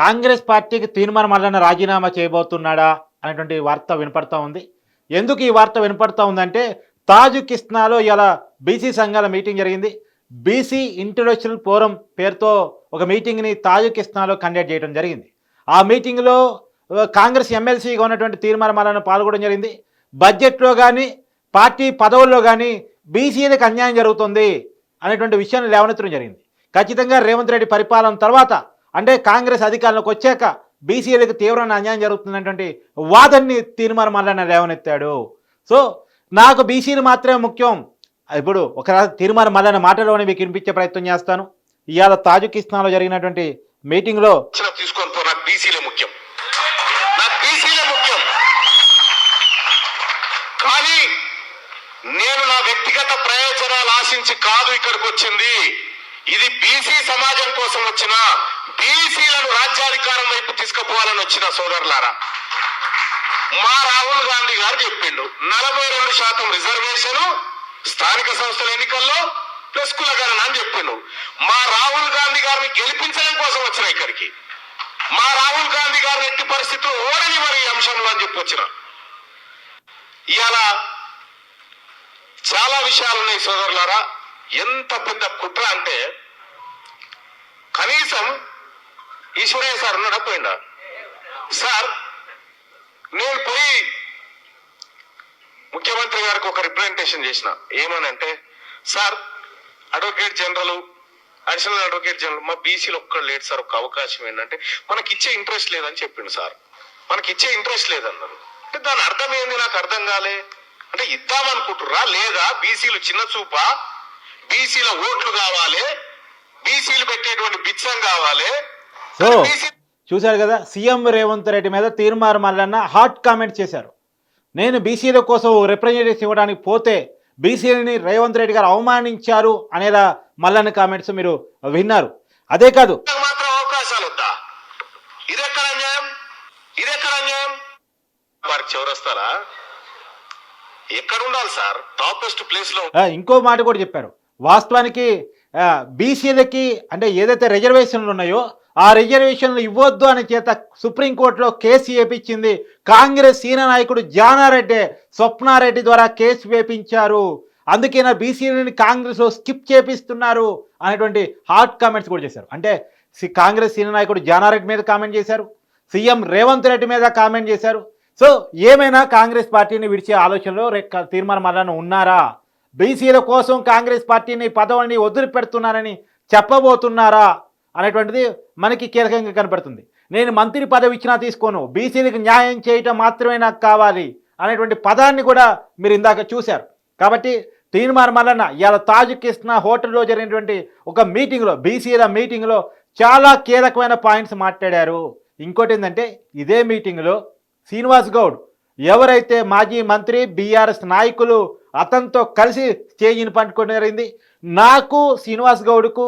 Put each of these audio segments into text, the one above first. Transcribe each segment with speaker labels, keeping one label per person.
Speaker 1: కాంగ్రెస్ పార్టీకి తీర్మానం మల్లన్న రాజీనామా చేయబోతున్నాడా అనేటువంటి వార్త వినపడతా ఉంది. ఎందుకు ఈ వార్త వినపడతా ఉందంటే తాజుకిస్తాన్లో ఇలా బీసీ సంఘాల మీటింగ్ జరిగింది. బీసీ ఇంటర్నేషనల్ ఫోరం పేరుతో ఒక మీటింగ్ని తాజుకిస్తాన్లో కండక్ట్ చేయడం జరిగింది. ఆ మీటింగ్లో కాంగ్రెస్ ఎమ్మెల్సీగా ఉన్నటువంటి తీర్మాన మల్లన్న పాల్గొనడం జరిగింది. బడ్జెట్లో కానీ పార్టీ పదవుల్లో కానీ బీసీలకు అన్యాయం జరుగుతుంది అనేటువంటి విషయాన్ని లేవనెత్తడం జరిగింది. ఖచ్చితంగా రేవంత్ రెడ్డి పరిపాలన తర్వాత అంటే కాంగ్రెస్ అధికారంలోకి వచ్చాక బీసీలకు తీవ్రమైన అన్యాయం జరుగుతున్నటువంటి వాదన్ని తీర్మానం మల్లన్న లేవనెత్తాడు. సో నాకు బీసీలు మాత్రమే ముఖ్యం. ఇప్పుడు ఒక తీర్మానం మల్లన్న మాటలోనే మీకు వినిపించే ప్రయత్నం చేస్తాను. ఇవాళ తాజుకిస్తాన్లో జరిగినటువంటి మీటింగ్లో
Speaker 2: లో తీసుకొని పో నాకు బీసీలే ముఖ్యం. నాకు బీసీలే ముఖ్యం. కానీ నేను నా వ్యక్తిగత ప్రయోజనాలు ఆశించి కాదు ఇక్కడికి వచ్చింది. ఇది బీసీ సమాజం కోసం వచ్చిన బీసీలను రాజ్యాధికారం వైపు తీసుకుపోవాలని వచ్చిన సోదరులారా మా రాహుల్ గాంధీ గారు చెప్పిండు నలభై రెండు శాతం రిజర్వేషన్ స్థానిక సంస్థల ఎన్నికల్లో ప్లస్ కులగణన అని చెప్పిండు. మా రాహుల్ గాంధీ గారిని గెలిపించడం కోసం వచ్చిన ఇక్కడికి. మా రాహుల్ గాంధీ గారిని ఎట్టి పరిస్థితులు ఓడని మరి అంశంలో అని చెప్పి వచ్చిన. ఇలా చాలా విషయాలు ఉన్నాయి సోదరులారా. ఎంత పెద్ద కుట్ర అంటే కనీసం ఈశ్వరయ్య సార్ ఉన్నాడా? పోయిందా సార్ నేను పోయి ముఖ్యమంత్రి గారికి ఒక రిప్రజెంటేషన్ చేసిన. ఏమనంటే sir advocate general additional advocate general మా బీసీలో ఒక్కడ లేదు సార్ ఒక అవకాశం ఏంటంటే మనకి ఇచ్చే ఇంట్రెస్ట్ లేదని చెప్పిండు సార్. మనకి ఇచ్చే ఇంట్రెస్ట్ లేదన్నారు. అంటే దాని అర్థం ఏంది? నాకు అర్థం కాలే. అంటే ఇద్దామనుకుంటుర్రా? లేదా బీసీలు చిన్న చూప? బీసీల ఓట్లు కావాలి. బీసీలు పెట్టేటువంటి బిచ్చం కావాలి.
Speaker 1: సో చూశారు కదా సీఎం రేవంత్ రెడ్డి మీద తీర్మానం మల్లన్న హాట్ కామెంట్ చేశారు. నేను బీసీల కోసం రిప్రజెంటేషన్ ఇవ్వడానికి పోతే బీసీలని రేవంత్ రెడ్డి గారు అవమానించారు అనేలా మల్లన్న కామెంట్స్ మీరు విన్నారు. అదే కాదు ఇంకో మాట కూడా చెప్పారు. వాస్తవానికి బీసీలకి అంటే ఏదైతే రిజర్వేషన్లు ఉన్నాయో ఆ రిజర్వేషన్లు ఇవ్వద్దు అని చేత సుప్రీంకోర్టులో కేసు వేపించింది. కాంగ్రెస్ సీన నాయకుడు జానారెడ్డి స్వప్నారెడ్డి ద్వారా కేసు వేపించారు. అందుకే నా బీసీలని కాంగ్రెస్లో స్కిప్ చేపిస్తున్నారు అనేటువంటి హాట్ కామెంట్స్ కూడా చేశారు. అంటే కాంగ్రెస్ సీనియర్ నాయకుడు జానారెడ్డి మీద కామెంట్ చేశారు. సీఎం రేవంత్ రెడ్డి మీద కామెంట్ చేశారు. సో ఏమైనా కాంగ్రెస్ పార్టీని విడిచే ఆలోచనలో రే- తీర్మానం మళ్ళా ఉన్నారా? బీసీల కోసం కాంగ్రెస్ పార్టీని పదవిని వదిలిపెడుతున్నారని చెప్పబోతున్నారా? అనేటువంటిది మనకి కీలకంగా కనపడుతుంది. నేను మంత్రి పదవి ఇచ్చినా తీసుకోను. బీసీలకు న్యాయం చేయటం మాత్రమే నాకు కావాలి అనేటువంటి పదాన్ని కూడా మీరు ఇందాక చూశారు. కాబట్టి తీర్మానం మల్లన్న ఇవాళ తాజుకిస్తున్న హోటల్లో జరిగినటువంటి ఒక మీటింగ్లో బీసీల మీటింగ్లో చాలా కీలకమైన పాయింట్స్ మాట్లాడారు. ఇంకోటి ఏంటంటే ఇదే మీటింగ్లో శ్రీనివాస్ గౌడ్ ఎవరైతే మాజీ మంత్రి బీఆర్ఎస్ నాయకులు అతనితో కలిసి స్టేజీని పండుకోవడం జరిగింది. నాకు శ్రీనివాస్ గౌడ్కు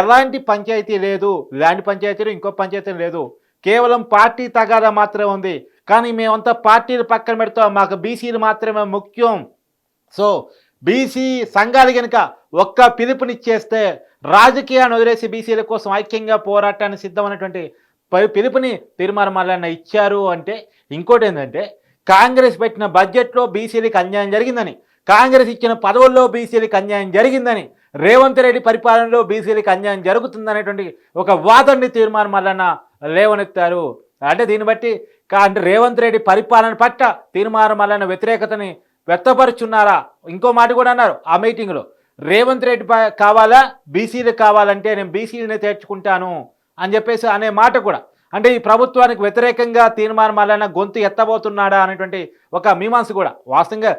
Speaker 1: ఎలాంటి పంచాయతీ లేదు. ల్యాండ్ పంచాయతీలు ఇంకో పంచాయతీ లేదు. కేవలం పార్టీ తగాదా మాత్రమే ఉంది. కానీ మేమంతా పార్టీలు పక్కన పెడతాం. మాకు బీసీలు మాత్రమే ముఖ్యం. సో బీసీ సంఘాలు కనుక ఒక్క పిలుపునిచ్చేస్తే రాజకీయాన్ని వదిలేసి బీసీల కోసం ఐక్యంగా పోరాటానికి సిద్ధమైనటువంటి పిలుపుని తీర్మానం మల్లన్న ఇచ్చారు అంటే ఇంకోటి ఏంటంటే కాంగ్రెస్ పెట్టిన బడ్జెట్లో బీసీలకు అన్యాయం జరిగిందని. కాంగ్రెస్ ఇచ్చిన పదవుల్లో బీసీలకు అన్యాయం జరిగిందని రేవంత్ రెడ్డి పరిపాలనలో బీసీలకు అన్యాయం జరుగుతుందనేటువంటి ఒక వాదన్ని తీర్మానం మల్లన్న లేవనెత్తారు. అంటే దీన్ని బట్టి కా- అంటే రేవంత్ రెడ్డి పరిపాలన పట్ల తీర్మానం మల్లన్న వ్యతిరేకతని వ్యక్తపరుచున్నారా? ఇంకో మాట కూడా అన్నారు ఆ మీటింగ్లో. రేవంత్ రెడ్డి ప- కావాలా? బీసీలు కావాలంటే నేను బీసీలనే చేర్చుకుంటాను అని చెప్పేసి అనే మాట కూడా. అంటే ఈ ప్రభుత్వానికి వ్యతిరేకంగా తీర్మానం మల్లన్న గొంతు ఎత్తబోతున్నాడా అనేటువంటి ఒక మీమాంస కూడా. వాస్తవంగా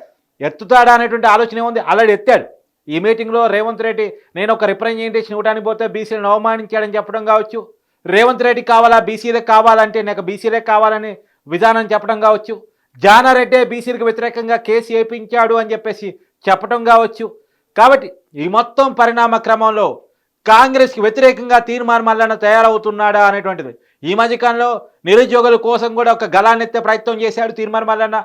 Speaker 1: ఎత్తుతాడా అనేటువంటి ఆలోచన ఏముంది? ఆల్రెడీ ఎత్తాడు. ఈ మీటింగ్లో రేవంత్ రెడ్డి నేను ఒక రిప్రజెంటేషన్ ఇవ్వడానికి పోతే బీసీలను అవమానించాడని చెప్పడం కావచ్చు. రేవంత్ రెడ్డి కావాలా? బీసీలే కావాలంటే నాకు బీసీలే కావాలని విధానం చెప్పడం కావచ్చు. జానారెడ్డే బీసీలకు వ్యతిరేకంగా కేసు వేయించాడు అని చెప్పేసి చెప్పడం కావచ్చు. కాబట్టి ఈ మొత్తం పరిణామ క్రమంలో కాంగ్రెస్కి వ్యతిరేకంగా తీర్మానం మల్లన్న తయారవుతున్నాడా అనేటువంటిది. ఈ మధ్యకాలంలో నిరుద్యోగుల కోసం కూడా ఒక గలాన్నెత్తే ప్రయత్నం చేశాడు తీర్మానం మల్లన్న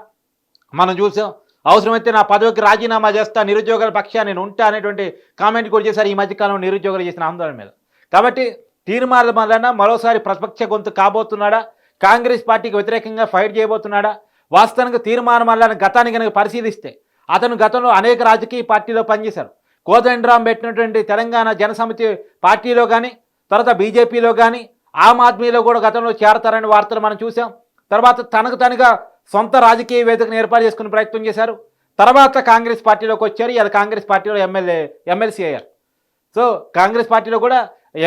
Speaker 1: మనం చూసాం అవసరమైతే నా పదవికి రాజీనామా చేస్తా నిరుద్యోగుల పక్షా నేను ఉంటా అనేటువంటి కామెంట్ కూడా చేశారు ఈ మధ్యకాలంలో నిరుద్యోగులు చేసిన ఆందోళన మీద. కాబట్టి తీర్మానం వలన మరోసారి ప్రతిపక్ష గొంతు కాబోతున్నాడా? కాంగ్రెస్ పార్టీకి వ్యతిరేకంగా ఫైట్ చేయబోతున్నాడా? వాస్తవానికి తీర్మానం వలన గతాన్ని కనుక పరిశీలిస్తే అతను గతంలో అనేక రాజకీయ పార్టీలో పనిచేశారు. కోదండరాం పెట్టినటువంటి తెలంగాణ జనసమితి పార్టీలో కానీ తర్వాత బీజేపీలో కానీ ఆమ్ ఆద్మీలో కూడా గతంలో చేరతారని వార్తలు మనం చూసాం తర్వాత తనకు తనగా సొంత రాజకీయ వేదికను ఏర్పాటు చేసుకునే ప్రయత్నం చేశారు. తర్వాత కాంగ్రెస్ పార్టీలోకి వచ్చారు. ఇలా కాంగ్రెస్ పార్టీలో ఎమ్మెల్యే ఎమ్మెల్సీ అయ్యారు. సో కాంగ్రెస్ పార్టీలో కూడా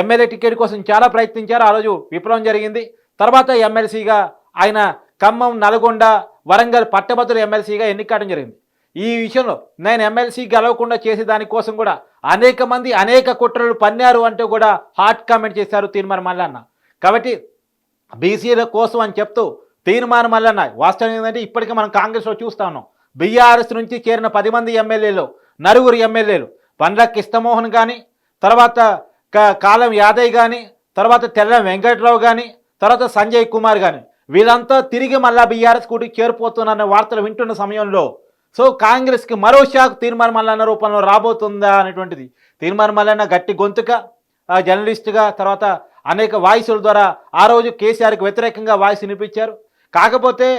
Speaker 1: ఎమ్మెల్యే టికెట్ కోసం చాలా ప్రయత్నించారు. ఆ రోజు విప్లవం జరిగింది. తర్వాత ఎమ్మెల్సీగా ఆయన ఖమ్మం నల్గొండ వరంగల్ పట్టభద్రుల ఎమ్మెల్సీగా ఎన్నికడం జరిగింది. ఈ విషయంలో నేను ఎమ్మెల్సీ గెలవకుండా చేసే దానికోసం కూడా అనేక మంది అనేక కుట్రలు పన్నారు అంటూ కూడా హాట్ కామెంట్ చేశారు తీర్మానం మల్లన్న. కాబట్టి బీసీల కోసం అని చెప్తూ తీర్మానం మల్లన్న వాస్తవం ఏంటంటే ఇప్పటికీ మనం కాంగ్రెస్లో చూస్తా ఉన్నాం. బీఆర్ఎస్ నుంచి చేరిన పది మంది ఎమ్మెల్యేలు నలుగురు ఎమ్మెల్యేలు. పండ్ల కిష్టమోహన్ కానీ తర్వాత క- కాలం యాదయ్య కానీ తర్వాత తెల్ల వెంకట్రావు కానీ తర్వాత సంజయ్ కుమార్ కానీ వీళ్ళంతా తిరిగి మళ్ళా బీఆర్ఎస్ కూటికి చేరిపోతున్నారనే వార్తలు వింటున్న సమయంలో సో కాంగ్రెస్కి మరో షాక్ తీర్మానం మల్లన్న రూపంలో రాబోతుందా అనేటువంటిది. తీర్మానం మల్లన్న గట్టి గొంతుక జర్నలిస్ట్గా జర్నలిస్టుగా తర్వాత అనేక వాయిసుల ద్వారా ఆ రోజు కేసీఆర్కి వ్యతిరేకంగా వాయిస్ వినిపించారు. కాకపోతే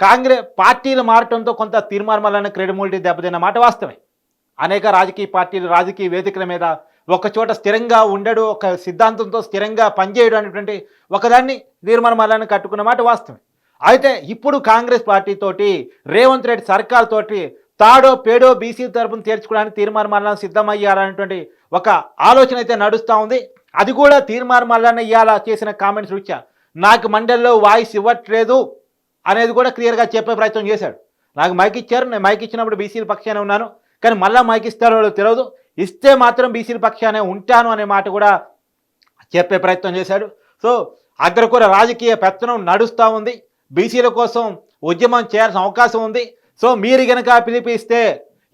Speaker 1: కాంగ్రెస్ పార్టీలు మారటంతో కొంత తీర్మానం క్రెడిబిలిటీ దెబ్బతిన్న మాట వాస్తవమే. అనేక రాజకీయ పార్టీలు రాజకీయ వేదికల మీద ఒకచోట స్థిరంగా ఉండడు ఒక సిద్ధాంతంతో స్థిరంగా పనిచేయడం అనేటువంటి ఒకదాన్ని తీర్మానం కట్టుకున్న మాట వాస్తవమే. అయితే ఇప్పుడు కాంగ్రెస్ పార్టీతోటి రేవంత్ రెడ్డి సర్కార్ తోటి తాడో పేడో బీసీ తరపున తీర్చుకోవడానికి తీర్మానం సిద్ధమయ్యాలనేటువంటి ఒక ఆలోచన అయితే నడుస్తూ ఉంది. అది కూడా తీర్మానం ఇవ్వాలా ఇవాళ చేసిన కామెంట్స్ రీత్యా నాకు మండలిలో వాయిస్ ఇవ్వట్లేదు. అనేది కూడా క్లియర్గా చెప్పే ప్రయత్నం చేశాడు. నాకు మైక్ ఇచ్చారు నేను మైక్ ఇచ్చినప్పుడు బీసీల పక్షానే ఉన్నాను. కానీ మళ్ళీ మైక్ ఇస్తారో తెలియదు. ఇస్తే మాత్రం బీసీల పక్షానే ఉంటాను అనే మాట కూడా చెప్పే ప్రయత్నం చేశాడు. సో అక్కడ కూడా రాజకీయ పెత్తనం నడుస్తూ ఉంది. బీసీల కోసం ఉద్యమం చేయాల్సిన అవకాశం ఉంది. సో మీరు కనుక పిలిపిస్తే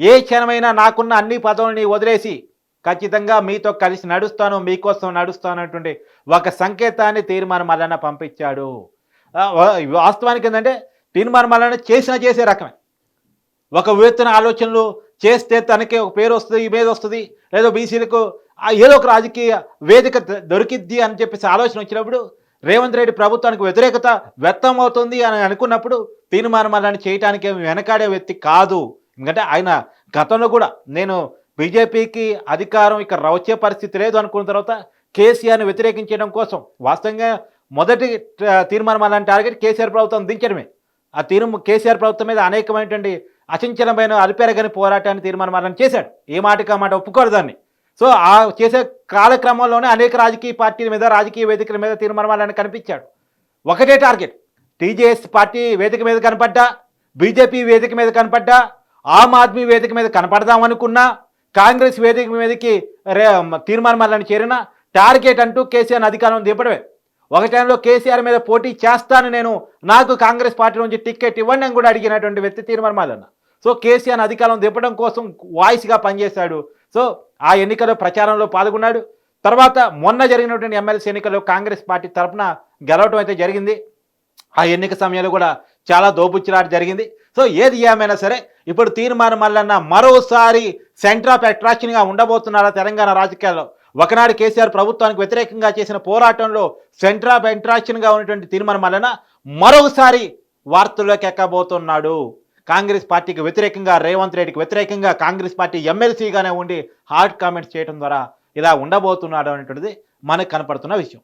Speaker 1: ఏ క్షణమైనా నాకున్న అన్ని పదవులని వదిలేసి ఖచ్చితంగా మీతో కలిసి నడుస్తాను మీకోసం నడుస్తాను అనేటువంటి ఒక సంకేతాన్ని తీర్మానం మల్లన్న పంపించాడు. వాస్తవానికి ఏంటంటే తీర్మానం చేసినా చేసిన చేసే రకమే. ఒక విత్తన ఆలోచనలు చేస్తే తనకి ఒక పేరు వస్తుంది ఇమేజ్ వస్తుంది లేదో బీసీలకు ఏదో ఒక రాజకీయ వేదిక దొరికిద్ది అని చెప్పేసి ఆలోచన వచ్చినప్పుడు రేవంత్ రెడ్డి ప్రభుత్వానికి వ్యతిరేకత వ్యక్తం అవుతుంది అని అనుకున్నప్పుడు తీర్మానం చేయటానికి వెనకాడే వ్యక్తి కాదు. ఎందుకంటే ఆయన గతంలో కూడా నేను బీజేపీకి అధికారం ఇక్కడ వచ్చే పరిస్థితి లేదు అనుకున్న తర్వాత కేసీఆర్ని వ్యతిరేకించడం కోసం వాస్తవంగా మొదటి తీర్మానం అలాంటి టార్గెట్ కేసీఆర్ ప్రభుత్వం దించడమే. ఆ తీర్మ కేసీఆర్ ప్రభుత్వం మీద అనేకమైనటువంటి అచంచలమైన అలిపెరగని పోరాటాన్ని తీర్మానం అలాంటి చేశాడు. ఏ మాటకి ఆ మాట ఒప్పుకోరు దాన్ని. సో ఆ చేసే కాలక్రమంలోనే అనేక రాజకీయ పార్టీల మీద రాజకీయ వేదికల మీద తీర్మానం కనిపించాడు. ఒకటే టార్గెట్. టీజేఎస్ పార్టీ వేదిక మీద కనపడ్డా బీజేపీ వేదిక మీద కనపడ్డా ఆమ్ ఆద్మీ వేదిక మీద కనపడదామనుకున్నా కాంగ్రెస్ వేదిక మీదకి రే తీర్మానం చేరిన టార్గెట్ అంటూ కేసీఆర్ అధికారం దింపడమే. ఒక టైంలో కేసీఆర్ మీద పోటీ చేస్తాను నేను నాకు కాంగ్రెస్ పార్టీ నుంచి టికెట్ ఇవ్వండి అని కూడా అడిగినటువంటి వ్యక్తి తీర్మానం సో కేసీఆర్ అధికారం దింపడం కోసం వాయిస్గా పనిచేశాడు. సో ఆ ఎన్నికలో ప్రచారంలో పాల్గొన్నాడు. తర్వాత మొన్న జరిగినటువంటి ఎమ్మెల్సీ ఎన్నికల్లో కాంగ్రెస్ పార్టీ తరఫున గెలవటం అయితే జరిగింది. ఆ ఎన్నిక సమయంలో కూడా చాలా దోపుచ్చిలాట జరిగింది. సో ఏది ఏమైనా సరే ఇప్పుడు తీర్మానం మల్లన్న మరోసారి సెంటర్ ఆఫ్ అట్రాక్షన్గా ఉండబోతున్నారా తెలంగాణ రాజకీయాల్లో? ఒకనాడు కేసీఆర్ ప్రభుత్వానికి వ్యతిరేకంగా చేసిన పోరాటంలో సెంట్రా బెంట్రాక్షన్గా ఉన్నటువంటి తీర్మానం మల్లన్న మరొకసారి వార్తల్లోకి ఎక్కబోతున్నాడు. కాంగ్రెస్ పార్టీకి వ్యతిరేకంగా రేవంత్ రెడ్డికి వ్యతిరేకంగా కాంగ్రెస్ పార్టీ ఎమ్మెల్సీగానే ఉండి హార్డ్ కామెంట్స్ చేయడం ద్వారా ఇలా ఉండబోతున్నాడు అనేటువంటిది మనకు కనపడుతున్న విషయం.